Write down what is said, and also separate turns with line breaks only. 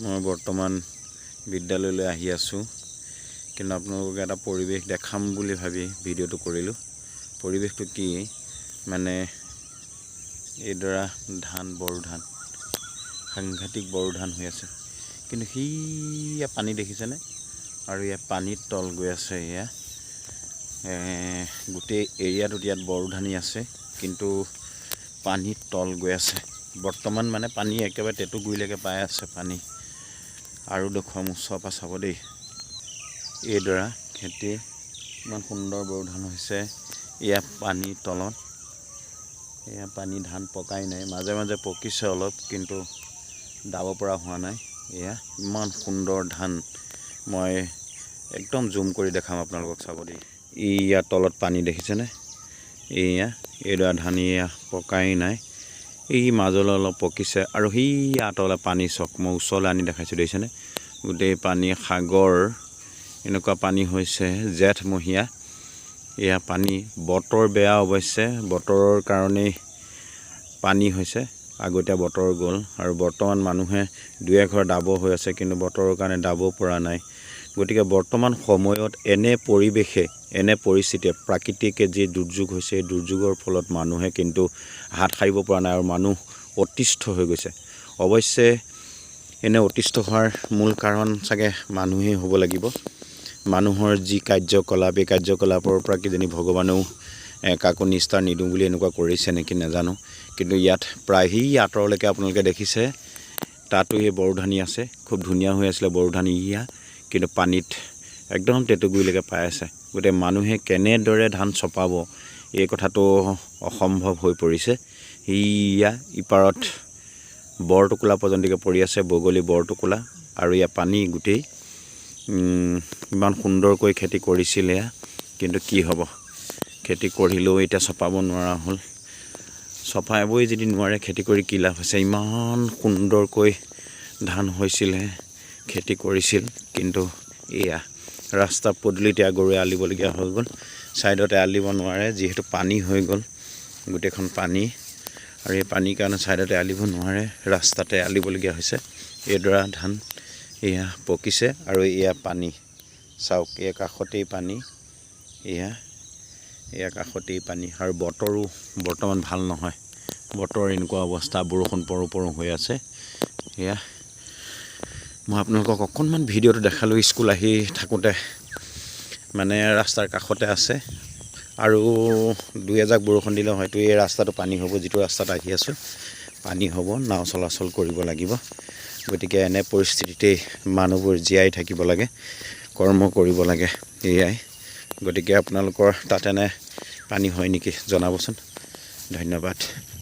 মই বৰ্তমান বিদ্যালয়লৈ আহি আছোঁ। কিন্তু আপোনালোকক এটা পৰিৱেশ দেখাম বুলি ভাবি ভিডিঅ'টো কৰিলোঁ। পৰিৱেশটো কি? মানে এইডৰা ধান, বড়ো ধান, সাংঘাতিক বড়ো ধান হৈ আছে। কিন্তু সেয়া পানী দেখিছেনে? আৰু ইয়াত পানীত তল গৈ আছে এয়া। গোটেই এৰিয়াটোত ইয়াত বড়ো ধানেই আছে, কিন্তু পানীত তল গৈ আছে। বৰ্তমান মানে পানী একেবাৰে টেটুগুৰিলৈকে পাই আছে পানী। আৰু দেখুৱাম ওচৰৰ পৰা চাব দেই। এইডৰা খেতি ইমান সুন্দৰ বড়ো ধান হৈছে। এয়া পানীৰ তলত। এয়া পানী ধান পকাই নাই। মাজে মাজে পকিছে অলপ কিন্তু দাব পৰা হোৱা নাই। এয়া ইমান সুন্দৰ ধান। মই একদম জুম কৰি দেখাম আপোনালোকক চাব দেই। ইয়াৰ তলত পানী দেখিছেনে? এয়া এইডৰা ধান এয়া পকাই নাই। এই মাজলৈ অলপ পকিছে আৰু সেই আঁতৰলৈ পানী চক মই ওচৰলৈ আনি দেখাইছোঁ দেখিছেনে গোটেই পানী সাগৰ এনেকুৱা পানী হৈছে জেঠমহীয়া এয়া পানী বতৰ বেয়া অৱশ্যে বতৰৰ কাৰণেই পানী হৈছে আগতীয়া বতৰ গ'ল। আৰু বৰ্তমান মানুহে দুই এঘৰ দাব হৈ আছে কিন্তু বতৰৰ কাৰণে দাব পৰা নাই। গতিকে বৰ্তমান সময়ত এনে পৰিৱেশে, এনে পৰিস্থিতিয়ে প্ৰাকৃতিকে যি দুৰ্যোগ হৈছে এই দুৰ্যোগৰ ফলত মানুহে কিন্তু হাত সাৰিব পৰা নাই আৰু মানুহ অতিষ্ঠ হৈ গৈছে। অৱশ্যে, এনে অতিষ্ঠ হোৱাৰ মূল কাৰণ চাগে মানুহেই হ'ব লাগিব। মানুহৰ যি কাৰ্যকলাপ, এই কাৰ্যকলাপৰ পৰা কিজানি ভগৱানেও কাকো নিষ্ঠাৰ নিদিওঁ বুলি এনেকুৱা কৰিছে নেকি নাজানো। কিন্তু ইয়াত প্ৰায় সেই আঁতৰলৈকে আপোনালোকে দেখিছে, তাতো এই বড়োধানী আছে, খুব ধুনীয়া হৈ আছিলে বড়োধানী ইয়া। কিন্তু পানীত একদম টেটুগুৰিলৈকে পাই আছে। গতিকে মানুহে কেনেদৰে ধান চপাব এই কথাটো অসম্ভৱ হৈ পৰিছে। ইয়া ইপাৰত বৰটোকোলা পৰ্যন্তকে পৰি আছে বগলী বৰটোকোলা আৰু ইয়াৰ পানী গোটেই। ইমান সুন্দৰকৈ খেতি কৰিছিল এয়া কিন্তু কি হ'ব? খেতি কৰিলেও এতিয়া চপাব নোৱাৰা হ'ল। চপাবই যদি নোৱাৰে খেতি কৰি কি লাভ হৈছে? ইমান সুন্দৰকৈ ধান হৈছিলে খেতি কৰিছিল কিন্তু এয়া ৰাস্তা পদূলিত গৰুৱে আলিবলগীয়া হৈ গ'ল। ছাইডতে আলিব নোৱাৰে যিহেতু পানী হৈ গ'ল গোটেইখন পানী। আৰু এই পানীৰ কাৰণে ছাইডতে আলিব নোৱাৰে ৰাস্তাতে আলিবলগীয়া হৈছে। এইডৰা ধান এয়া পকিছে আৰু এয়া পানী। চাওক এয়া কাষতেই পানী এয়া এয়া কাষতেই পানী। আৰু বতৰো বৰ্তমান ভাল নহয়। বতৰ এনেকুৱা অৱস্থা বৰষুণ পৰো পৰো হৈ আছে। এয়া মই আপোনালোকক অকণমান ভিডিঅ'টো দেখালোঁ স্কুল আহি থাকোঁতে মানে ৰাস্তাৰ কাষতে আছে। আৰু দুই এজাক বৰষুণ দিলে হয়তো এই ৰাস্তাটো পানী হ'ব যিটো ৰাস্তাত আহি আছোঁ পানী হ'ব নাও চলাচল কৰিব লাগিব। গতিকে এনে পৰিস্থিতিতেই মানুহবোৰ জীয়াই থাকিব লাগে কৰ্ম কৰিব লাগে এয়াই। গতিকে আপোনালোকৰ তাত এনে পানী হয় নেকি জনাবচোন। ধন্যবাদ।